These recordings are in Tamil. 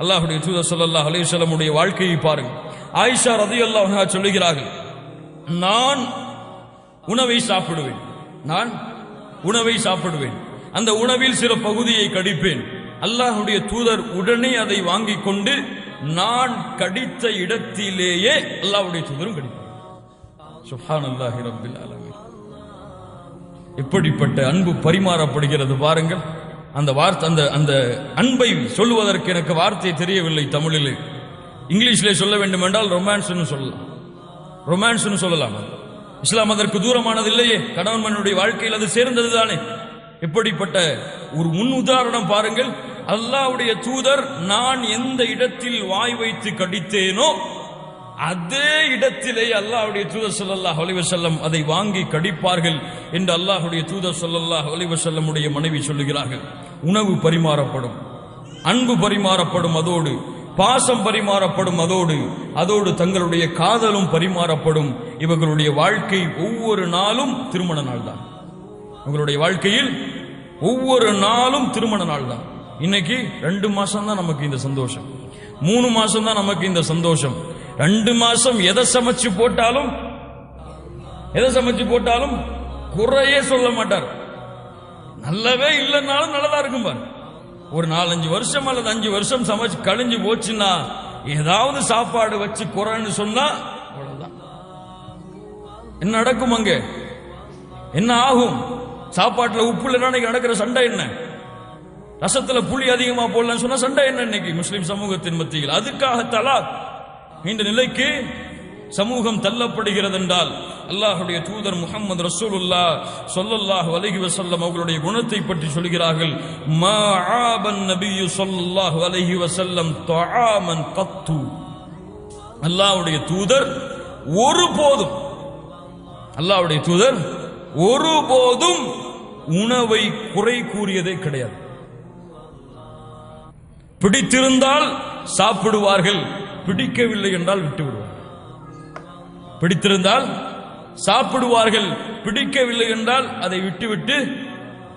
அல்லாஹுடைய தூதர் சொல்லல்லா அலைஹி வாழ்க்கையை பாருங்க ஆயிஷா ரதி அல்லாஹா சொல்லுகிறார்கள் நான் உணவை சாப்பிடுவேன். நான் உணவை சாப்பிடுவேன். அந்த உணவில் சில பகுதியை கடிப்பேன். அல்லாஹுடைய தூதர் உடனே அதை வாங்கி கொண்டு நான் கடித்த இடத்திலேயே அல்லாஹுடைய தூதரும் கடிப்பார். சுப்ஹானல்லாஹி ரப்பில் ஆலமீன். எப்படிப்பட்ட அன்பு பரிமாறப்படுகிறது பாருங்கள். அந்த வார்த்தை அந்த அந்த அன்பை சொல்லுவதற்கு எனக்கு வார்த்தை தெரியவில்லை தமிழில். இங்கிலீஷிலே சொல்ல வேண்டும் என்றால் ரொமான்ஸ்னு சொல்லலாம். ரொமான்ஸ்னு சொல்லலாம் இஸ்லாம் அதற்கு தூரமானது இல்லையே கணவன் மனுடைய வாழ்க்கையில் அது சேர்ந்தது தானே எப்படிப்பட்ட ஒரு முன் உதாரணம் பாருங்கள். அல்லாவுடைய தூதர் நான் எந்த இடத்தில் வாய் வைத்து கடித்தேனோ அதே இடத்திலே அல்லாஹுடைய தூதர் ஸல்லல்லாஹு அலைஹி அதை வாங்கி கடிப்பார்கள் என்று அல்லாஹுடைய தூதர் ஸல்லல்லாஹு அலைஹி மனைவி சொல்லுகிறார்கள். உணவு பரிமாறப்படும் அன்பு பரிமாறப்படும் அதோடு பாசம் பரிமாறப்படும் அதோடு அதோடு தங்களுடைய காதலும் பரிமாறப்படும். இவர்களுடைய வாழ்க்கை ஒவ்வொரு நாளும் திருமண நாள் தான் உங்களுடைய வாழ்க்கையில் ஒவ்வொரு நாளும் திருமண நாள் தான் இன்னைக்கு ரெண்டு மாசம் தான் நமக்கு இந்த சந்தோஷம். மூணு மாசம் தான் நமக்கு இந்த சந்தோஷம். ரெண்டு மாசம் எதை சமைச்சு போட்டாலும் எதை சமைச்சு போட்டாலும் குறையே சொல்ல மாட்டார். நல்லவே இல்லைன்னாலும் நல்லதா இருக்கும் பாரு. ஒரு நாலஞ்சு வருஷம் அல்லது அஞ்சு வருஷம் சமைச்சு கழிஞ்சு போச்சுன்னா ஏதாவது சாப்பாடு வச்சு குறைன்னு சொன்னா அவ்வளவுதான். என்ன நடக்கும் அங்க? என்ன ஆகும்? சாப்பாட்டுல உப்பு இல்லைன்னா நடக்கிற சண்டை என்ன? ரசத்துல புளி அதிகமா போடலன்னு சொன்னா சண்டை என்ன இன்னைக்கு? முஸ்லிம் சமூகத்தின் மத்தியில். அதுக்காக தலா இந்த நிலைக்கு சமூகம் தள்ளப்படுகிறது என்றால் அல்லாஹுடைய தூதர் முகமது ரசூலுல்லா சொல்லல்லாஹு அலஹி வசல்லம் அவர்களுடைய குணத்தை பற்றி சொல்கிறார்கள். மா ஆபன் நபியு ஸல்லல்லாஹு அலஹி வசல்லம் தஆமன் கத்து. அல்லாஹுடைய தூதர் ஒருபோதும் அல்லாஹுடைய தூதர் ஒருபோதும் உணவை குறை கூறியதே கிடையாது. பிடித்திருந்தால் சாப்பிடுவார்கள். பிடிக்கவில்லை என்றால் விட்டு பிடித்திருந்தால் சாப்பிடுவார்கள் பிடிக்கவில்லை என்றால் அதை விட்டுவிட்டு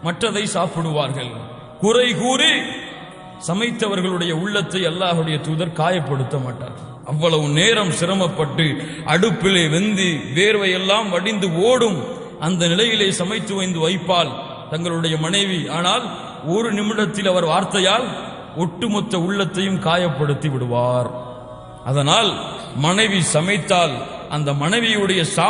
மற்றதை சாப்பிடுவார்கள். குறை கூறி சமைத்தவர்களுடைய உள்ளத்தை அல்லாஹுடைய தூதர் காயப்படுத்த மாட்டார். அவ்வளவு நேரம் சிரமப்பட்டு அடுப்பிலே வெந்து வேர்வையெல்லாம் வடிந்து ஓடும் அந்த நிலையிலே சமைத்து வைந்து வைப்பால் தங்களுடைய மனைவி. ஆனால் ஒரு நிமிடத்தில் அவர் வார்த்தையால் ஒட்டுமொத்த உள்ளத்தையும் காயப்படுத்தி விடுவார். அதனால் மனைவி சமைத்தால் அந்த மனைவியுடைய சாப்